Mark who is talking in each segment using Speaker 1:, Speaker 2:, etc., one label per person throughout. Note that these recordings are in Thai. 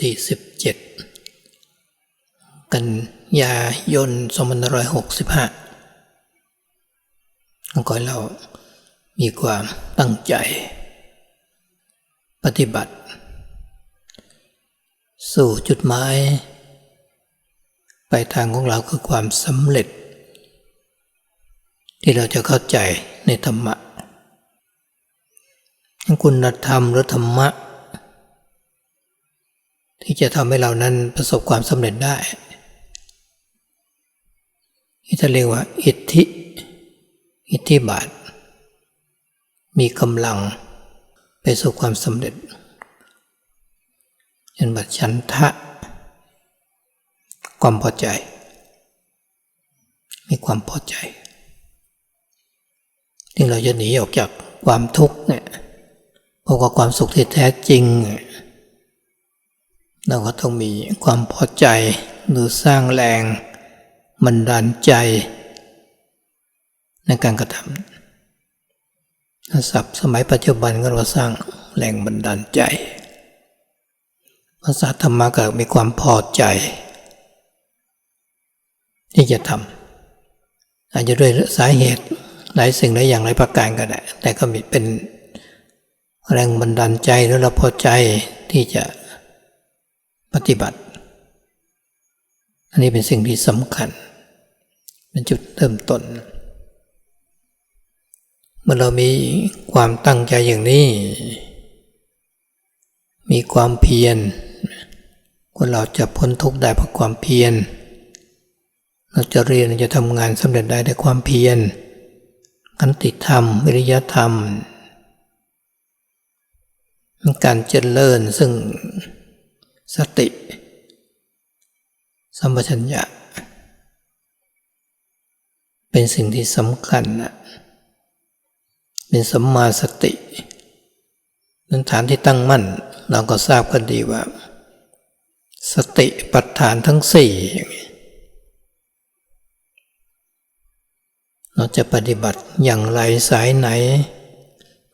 Speaker 1: ที่สิบเจ็ดกันยายนสองพันร้อยหกสิบห้าก็ให้เรามีความตั้งใจ ปฏิบัติ สู่จุดหมายไปทางของเราคือความสำเร็จ ที่เราจะเข้าใจในธรรมะคุณธรรมหรือธรรมะ ที่จะทำให้เรานั้นประสบความสำเร็จได้ที่จะเรียกว่าอิทธิ อิทธิบาท มีกำลังไปสู่ความสำเร็จเช่นบัตชันทะ ความพอใจ มีความพอใจที่เราจะหนีออกจากความทุกข์เนี่ยพราะว่าความสุขที่แท้จริงเเราก็ต้องมีความพอใจหรือสร้างแรงบันดาลใจ ในการกระทำศัพท์สมัยปัจจุบันก็เราสร้างแรงบันดาลใจ ภาษาธรรมะก็มีความพอใจ ที่จะทำอาจจะด้วยสาเหตุหลายสิ่งหลายอย่างหลายประการก็ได้แต่ก็มีเป็นแรงบันดาลใจหรือเราพอใจที่จะ ปฏิบัติ อันนี้เป็นสิ่งที่สำคัญ เป็นจุดเริ่มต้น เมื่อเรามีความตั้งใจอย่างนี้ มีความเพียรคนเราจะพ้นทุกข์ได้เพราะความเพียร เราจะเรียนจะทำงานสำเร็จได้ด้วยความเพียรขันติธรรม วิริยธรรม การเจริญซึ่ง สติ สัมปชัญญะ เป็นสิ่งที่สำคัญนะเป็นสัมมาสติเป็นฐานที่ตั้งมั่น เราก็ทราบกันดีว่า สติปัฏฐานทั้งสี่เราจะปฏิบัติอย่างไรสายไหน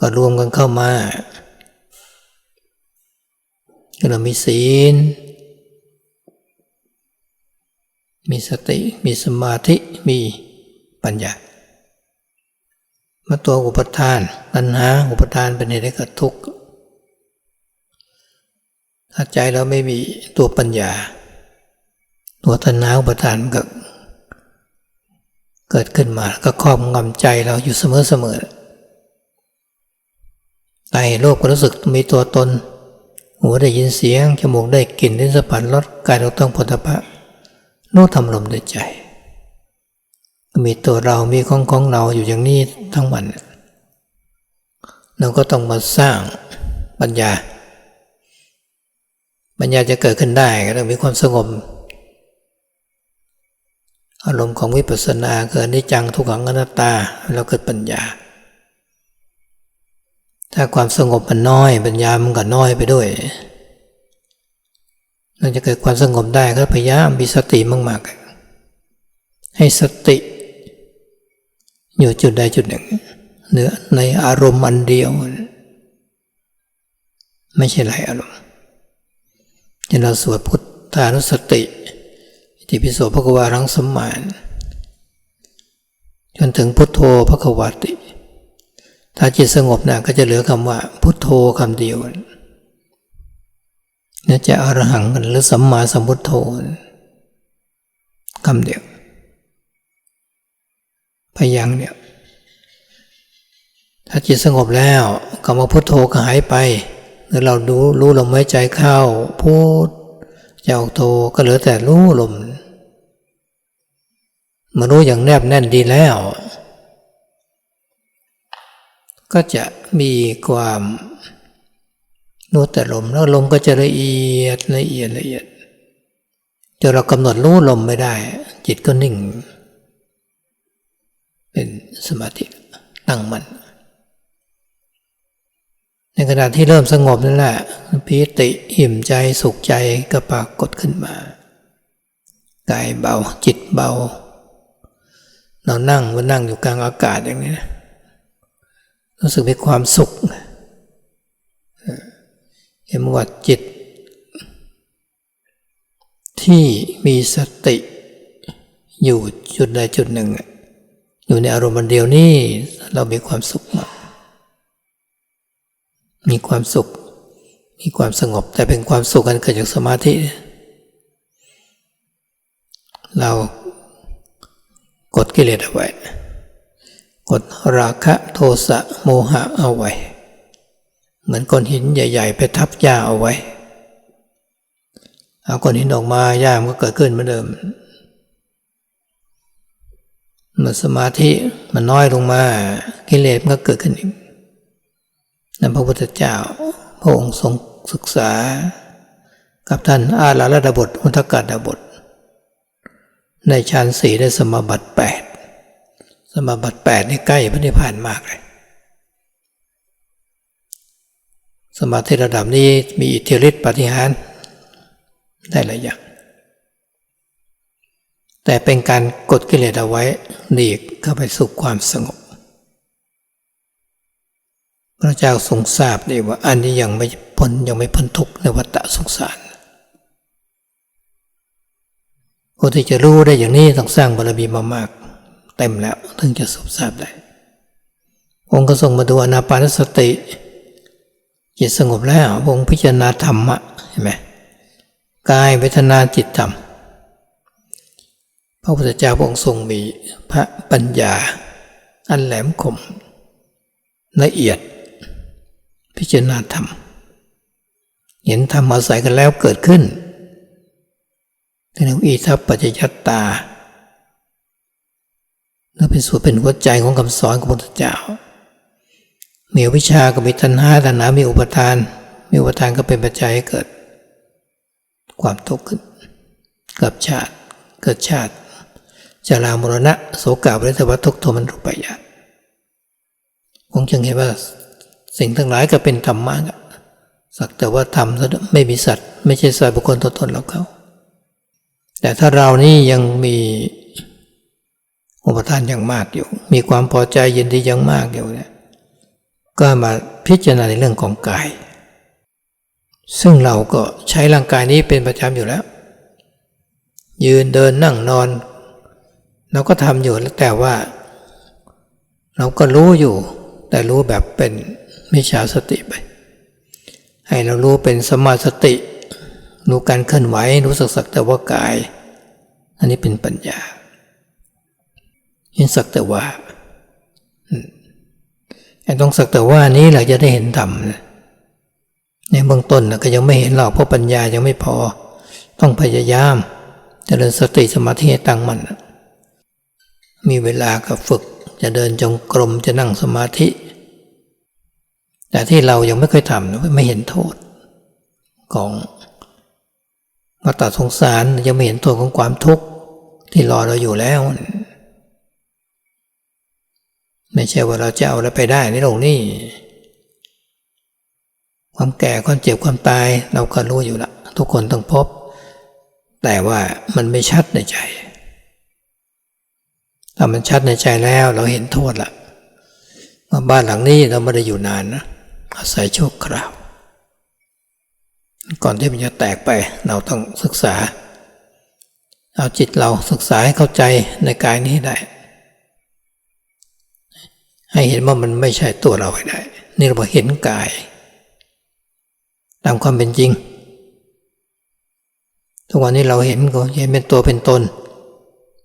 Speaker 1: ก็รวมกันเข้ามา เรามีศีล มีสติ มีสมาธิ มีปัญญามาตัวอุปทานปัญหาอุปทานเป็นเหตุให้เกิดทุกข์ถ้าใจเราไม่มีตัวปัญญา ตัวตัณหาอุปทานก็เกิดขึ้นมาก็ครอบงำใจเราอยู่เสมอๆใจโลกก็รู้สึกมีตัวตน หูได้ยินเสียง จมูกได้กลิ่นได้สัมผัสรสกายเราต้องผลพะโน้ทำลมด้วยใจ มีตัวเรามีของของเราอยู่อย่างนี้ทั้งวันเราก็ต้องมาสร้างปัญญา ปัญญาจะเกิดขึ้นได้ก็ต้องมีความสงบอารมณ์ของวิปัสสนาเกิดนิจังทุกขังอนัตตาแล้วเกิดปัญญา ถ้าความสงบมันน้อยปัญญามันก็น้อยไปด้วยเราจะเกิดความสงบได้ก็พยายามมีสติมากๆ ให้สติอยู่จุดใดจุดหนึ่งเนื้อในอารมณ์อันเดียว ไม่ใช่หลายอารมณ์ที่เราสวดพุทธานุสติที่พิโสพระกวารังสมานจนถึงพุทโธพระควาติ ถ้าจิตสงบนะก็จะเหลือคำว่า พุทโธคำเดียวนี่จะอรหังหรือสัมมาสัมพุทโธคำเดียวพยังเดียวถ้าจิตสงบแล้วคำว่าพุทโธก็หายไปหรือเรารู้รู้ลมหายใจเข้าพูดจะออกโธก็เหลือแต่รู้ลมมารู้อย่างแนบแน่นดีแล้ว ก็จะมีความรู้แต่ลมแล้วลมก็จะละเอียดละเอียดละเอียดจนเรากำหนดรู้ลมไม่ได้ จิตก็นิ่ง เป็นสมาธิตั้งมัน่นในขณะที่เริ่มสงบนั่นแหละพิติอิ่มใจสุขใจก็ปรากฏขึ้นมากายเบาจิตเบา เรานั่งมันนั่งอยู่กลางอากาศอย่างนี้นะ รู้สึกมีความสุขเห็นว่าจิต ที่มีสติอยู่จุดใดจุดหนึ่ง อยู่ในอารมณ์เดียวนี่เรามีความสุขมากมีความสุข มีความสงบ แต่เป็นความสุขกันเกิดจากสมาธิ เรากดกิเลสเอาไว้ กดราคะโทสะโมหะเอาไว้ เหมือนก้อนหินใหญ่ ๆ ไปทับหญ้าเอาไว้ เอาก้อนหินออกมาหญ้ามันก็เกิดขึ้นเหมือนเดิมเมื่อสมาธิมันน้อยลงมากิเลสมันก็เกิดขึ้นอีกนั่นพระพุทธเจ้าพระองค์ทรงศึกษา กับท่านอาลาลดาบทอุทกาดาบท ในฌานสีได้สมบัติแปด สมาบัติแปดนี่ใกล้พระนิพพานมากเลย สมาธิระดับนี้มีอิทธิฤทธิปฏิหารได้หลายอย่างแต่เป็นการกดกิเลสเอาไว้หลีกเข้าไปสู่ความสงบ พระเจ้าทรงทราบดีว่าอันนี้ยังไม่พ้นยังไม่พ้นทุกข์ในวัฏสงสารคนที่จะรู้ได้อย่างนี้ต้องสร้างบารมีมามาก เต็มแล้วถึงจะสบทราบได้องค์ก็ทรงมาดูอนาปานสติจิตสงบแล้วองค์พิจารณาธรรมะเห็นไหมกายเวทนาจิตธรรมพระพุทธเจ้าพระองค์ทรงมีพระปัญญา อันแหลมคมละเอียด พิจารณาธรรม เห็นธรรมอาศัยกันแล้วเกิดขึ้นเรียกว่าอีทัปปัจจยตตา นั่นเป็นส่วนเป็นหัวใจของคำสอนของพระพุทธเจ้า มีวิชาก็มีตัณหาตัณหามีอุปทาน มีอุปทานก็เป็นปัจจัยให้เกิด ความทุกข์ขึ้นเกิดชาติ เกิดชาติจารามรณะโสกาบริทวัตทุกโทมันรุปายาตคงจึงเห็นว่าสิ่งทั้งหลายก็เป็นธรรมะสักแต่ว่าธรรมไม่มีสัตว์ ไม่ใช่สัตว์บุคคลตัวตนเราเขา แต่ถ้าเรานี่ยังมี อุปทานย่างมากอยู่ มีความพอใจยินดีย่างมากอยู่เนี่ยก็มาพิจารณาในเรื่องของกาย ซึ่งเราก็ใช้ร่างกายนี้เป็นประจำอยู่แล้ว ยืนเดินนั่งนอน เราก็ทำอยู่แล้วแต่ว่า เราก็รู้อยู่ แต่รู้แบบเป็นมิจฉาสติไป ให้เรารู้เป็นสมาสติ รู้การเคลื่อนไหวรู้สักสักแต่ว่ากาย อันนี้เป็นปัญญา เห็นสักแต่ว่าไอ้ต้องสักแต่ว่านี้เราจะได้เห็นธรรมในเบื้องต้นก็ยังไม่เห็นหรอกเพราะปัญญายังไม่พอ ต้องพยายามจเจริญสติสมาธิให้ตั้งมันมีเวลาก็ฝึกจะเดินจงกรมจะนั่งสมาธิ แต่ที่เรายังไม่เคยทำไม่เห็นโทษ ของวัฏสงสารยังไม่เห็นโทษของความทุกข์ที่รอเราอยู่แล้ว ไม่ใช่ว่าเราจะเอาแล้วไปได้ในโลกนี้ ความแก่ความเจ็บความตายเราก็รู้อยู่ละทุกคนต้องพบ แต่ว่ามันไม่ชัดในใจถ้ามันชัดในใจแล้วเราเห็นโทษละว่าบ้านหลังนี้เราไม่ได้อยู่นานนะอาศัยโชคคราว ก่อนที่มันจะแตกไปเราต้องศึกษา เอาจิตเราศึกษาให้เข้าใจในกายนี้ได้ ให้เห็นว่ามันไม่ใช่ตัวเราให้ได้ นี่เราเห็นกาย ตามความเป็นจริง ทุกวันนี้เราเห็นก็เห็นเป็นตัวเป็นตน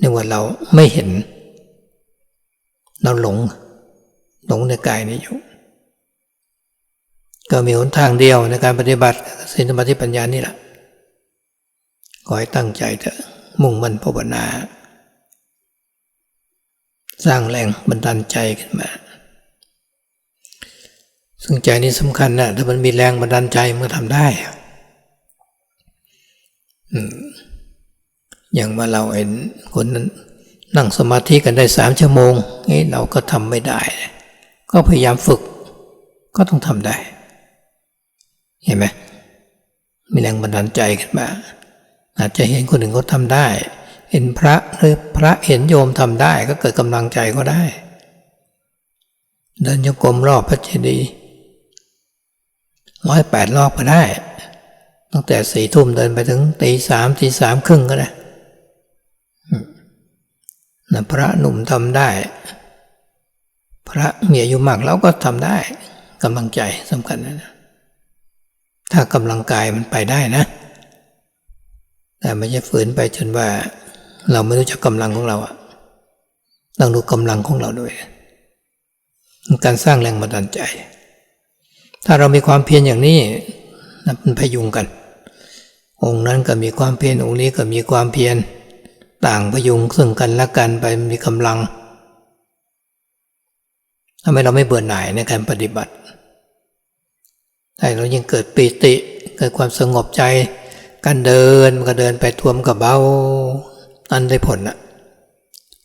Speaker 1: นี่ว่าเราไม่เห็น เราหลง หลงในกายนี้อยู่ ก็มีหนทางเดียวในการปฏิบัติสินสมาธิปัญญานี่แหละขอให้ตั้งใจเถอะมุ่งมั่นภาวนา สร้างแรงบันดาลใจขึ้นมา ซึ่งใจนี้สำคัญนะถ้ามันมีแรงบันดาลใจมันทำได้อย่างว่าเราเห็นคนนั้นนั่งสมาธิกันได้สามชั่วโมงนี่เราก็ทำไม่ได้ ก็พยายามฝึก ก็ต้องทำได้ เห็นไหมมีแรงบันดาลใจขึ้นมาอาจจะเห็นคนหนึ่งเขาทำได้ เห็นพระหรือพระเห็นโยมทำได้ก็เกิดกำลังใจก็ได้ เดินโยกรมรอบพระเจดีย์ร้อยแปดรอบก็ได้ ตั้งแต่สี่ทุ่มเดินไปถึงตีสามตีสามครึ่งก็ได้นะพระหนุ่มทำได้ พระมีอายุมากเราก็ทำได้กำลังใจสำคัญนะถ้ากำลังกายมันไปได้นะ แต่ไม่ใช่ฝืนไปจนว่า เราไม่รู้จักกำลังของเราอะต้องดูกำลังของเราด้วยการสร้างแรงบันดาลใจ ถ้าเรามีความเพียรอย่างนี้มันพยุงกัน องค์นั้นก็มีความเพียรองค์นี้ก็มีความเพียรต่างพยุงซึ่งกันและกันไปมีกำลังทำไมเราไม่เบื่อหน่ายในการปฏิบัติแต่เรายังเกิดปีติ เกิดความสงบใจ การเดินมันก็เดินไปทวมกับเบา อันได้ผลนะ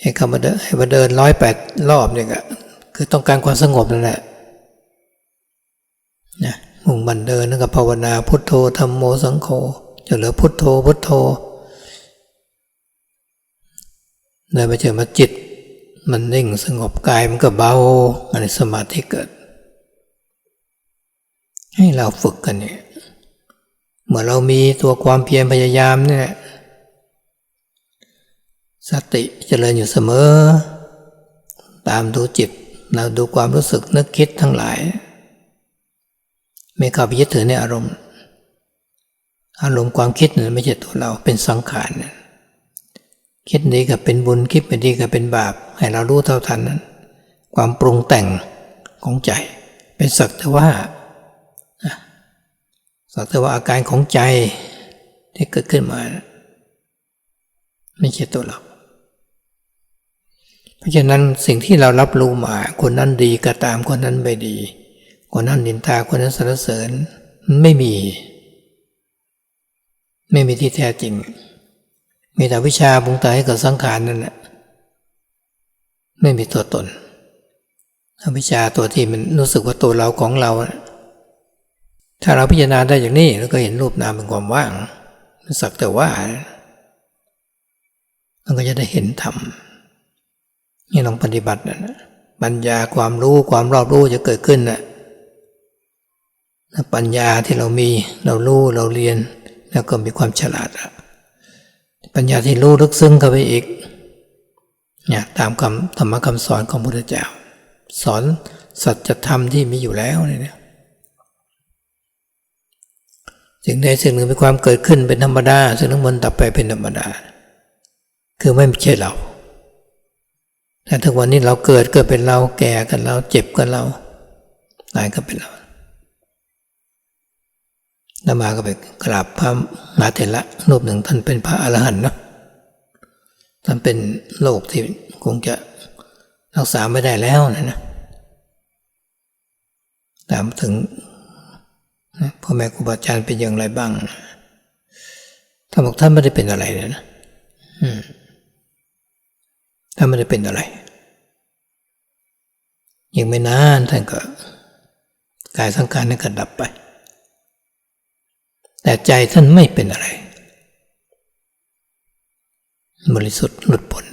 Speaker 1: ให้เขามาเดินให้มาเดินร้อยแปดรอบเนี่ยคือต้องการความสงบนั่นแหละนะมุ่งบันเดินนั่นก็ภาวนาพุทโธธรรมโมสังโฆจะเหลือพุทโธพุทโธเดินไปเจอมาจิต มันนิ่งสงบกายมันก็เบาอันนี้สมาธิเกิด ให้เราฝึกกันเนี่ยเมื่อเรามีตัวความเพียรพยายามเนี่ย สติเจริญอยู่เสมอ ตามดูจิตเราดูความรู้สึกนึกคิดทั้งหลาย ไม่เข้าไปยึดถือในอารมณ์ อารมณ์ความคิดนั้นไม่ใช่ตัวเราเป็นสังขารนคิดดีกับเป็นบุญคิดไม่ดีกับเป็นบาป ให้เรารู้เท่าทันนั้น ความปรุงแต่งของใจ เป็นสักแต่ว่าสักแต่ว่าอาการของใจที่เกิดขึ้นมา ไม่ใช่ตัวเรา เพราะฉะนั้นสิ่งที่เรารับรู้มา คนนั้นดีก็ตามคนนั้นไม่ดี คนนั้นนินทาคนนั้นสรรเสริญไม่มี ไม่มีที่แท้จริง มีแต่วิชาบุงตาให้กับสังขารนั่นแหละไม่มีตัวตนวิชาตัวที่มันรู้สึกว่าตัวเราของเรา ถ้าเราพิจารณาได้อย่างนี้แล้วก็เห็นรูปนามเป็นความว่างสักแต่ว่ามันก็จะได้เห็นธรรม นี่ลองปฏิบัตินะปัญญาความรู้ความรอบรู้จะเกิดขึ้นนะปัญญาที่เรามีเรารู้เราเรียน แล้วก็มีความฉลาดปัญญาที่รู้ลึกซึ้งเข้าไปอีกเนี่ยตามคำธรรมคำสอนของพระพุทธเจ้า สอนสัจธรรมที่มีอยู่แล้วเนี่ยสิ่งใดสิ่งหนึ่งมีความเกิดขึ้นเป็นธรรมดาสิ่งนั้นมันดับไปเป็นธรรมดา คือไม่ใช่เรา แต่ทุกวันนี้เราเกิดเกิดเป็นเราแก่กันเราเจ็บกันเราตายก็เป็นเราแล้วมาก็ไปกราบพระมาเถระรูปหนึ่งท่านเป็นพระอรหันต์เนาะท่านเป็นโรคที่คงจะรักษาไม่ได้แล้วนะนะถามถึงพ่อแม่ครูบาอาจารย์เป็นอย่างไรบ้างท่านบอกท่านไม่ได้เป็นอะไรเลยนะ อืม ท่าไม่ได้เป็นอะไรยังไม่นานท่านก็กายสังขารนั้นก็ดับไป แต่ใจท่านไม่เป็นอะไร บริสุทธิ์หลุดพ้น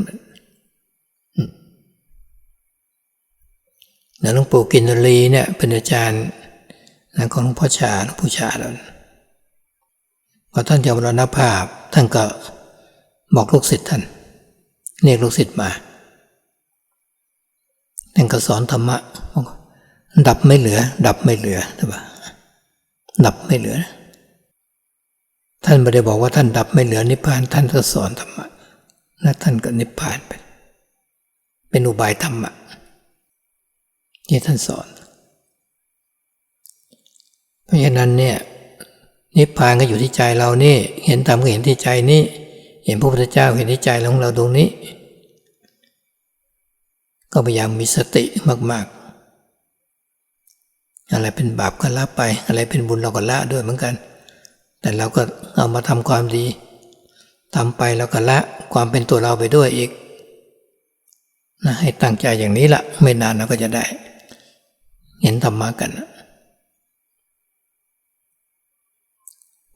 Speaker 1: แล้วหลวงปู่กินรีเนี่ยเป็นอาจารย์ของหลวงพ่อชาหลวงปู่ชาแล้วพอท่านจะมรณภาพท่านก็บอกลูกศิษย์ท่าน เรียกลูกศิษย์มาท่านก็สอนธรรมะ ดับไม่เหลือ ดับไม่เหลือใช่ปะดับไม่เหลือ ท่านไม่ได้บอกว่าท่านดับไม่เหลือนิพพาน ท่านก็สอนธรรมะและท่านก็นิพพานไป เป็นอุบายธรรมะที่ท่านสอน เพราะฉะนั้นเนี่ยนิพพานก็อยู่ที่ใจเรานี่ เห็นธรรมก็เห็นที่ใจนี่ เห็นพระพุทธเจ้าเห็นในใจของเราตรงนี้ ก็พยายามมีสติมาก ๆ อะไรเป็นบาปก็ละไป อะไรเป็นบุญเราก็ละด้วยเหมือนกัน แต่เราก็เอามาทำความดีทำไปแล้วก็ละความเป็นตัวเราไปด้วยอีกนะให้ตั้งใจอย่างนี้ละไม่นานเราก็จะได้ เห็นธรรมะกัน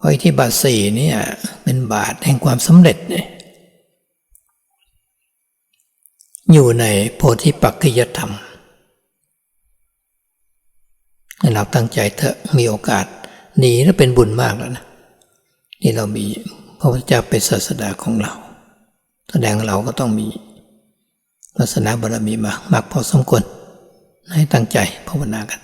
Speaker 1: พราะที่บาทสี่นี่เป็นบาทแห่งความสำเร็จเนี่ยอยู่ในโพธิปักกิยธรรมเราตั้งใจเถอะมีโอกาสหนีแล้วเป็นบุญมากแล้วนะนี่เรามีพระพุทธเจ้าเป็นศาสดาของเรา แสดงเราก็ต้องมีวาสนาบารมีมากมากพอสมควรให้ตั้งใจภาวนากัน